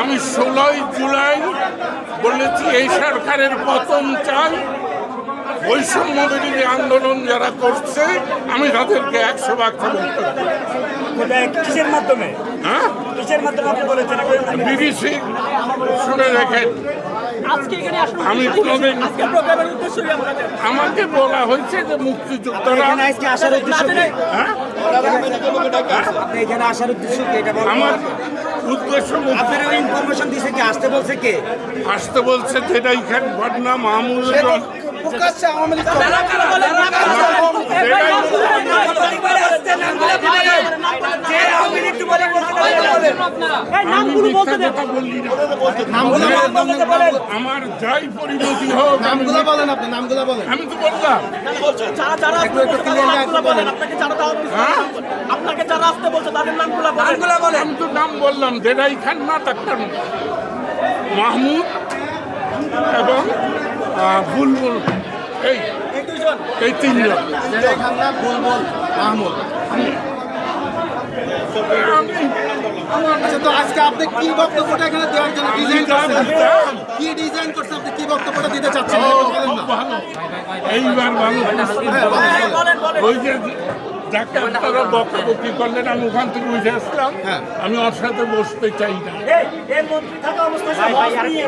আমি ষোলোই জুলাই বলেছি এই সরকারের পতন চাই। বৈষম্য বিরোধী আন্দোলন যারা করছে আমি তাদেরকে একশো ভাগ কিসের মাধ্যমে? হ্যাঁ? কিসের মাধ্যমে আপনি বলেছেন? বিবিসি শুনে রেখেন আমি আমাকে বলা হয়েছে যে মুক্তিযোদ্ধারা এখানে আজকে আসার উদ্দেশ্য কি? এখানে আসার উদ্দেশ্য কি? এটা আমার উদ্দেশ্য মুক্তি আপনার ইনফরমেশন দিছে কি? আসতে বলছে কে? আসতে বলছে যেটা এখানে ঘটনা মাহমুদ প্রকাশ্যে আওয়ামী লীগ করে। কারা কারা বলেন না কারা এই ভাই নামগুলো এই আমি নামগুলো বলতে মিথ্যা দেন কথা বললি না নামগুলো বলেন, নামগুলো বলেন। আমার যাই পরিণতি হোক নামগুলো বলেন আপনি নামগুলো বলেন। আমি তো বললাম। যারা আসতে বলছে তাদের নামগুলো হ্যাঁ? আপনাকে যারা আসতে বলছে তাদের নামগুলো বলেন। আমি তো নাম বললাম জেরাই খান না ডাক্তার মাহমুদ এবং বুলবুল। এই এই দুইজন। এই তিনজন। বুলবুল মাহমুদ। আমি আচ্ছা তো আজকে আপনি কি বক্তব্যটা এখানে দেওয়ার জন্য ডিজাইন করছেন? কি ডিজাইন করছেন আপনি? কি বক্তব্যটা দিতে চাচ্ছেন? ও, বলেন না। ভালো। এইবার ভালো। হ্যাঁ, ওই যে বকাবকি করলেন? আমি ওখান থেকে আসলাম। হ্যাঁ। আমি ওর সাথে বসতে চাই না। এই এই মন্ত্রী থাকা অবস্থায় সব বস নিয়ে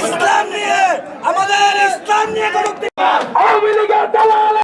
ইসলাম নিয়ে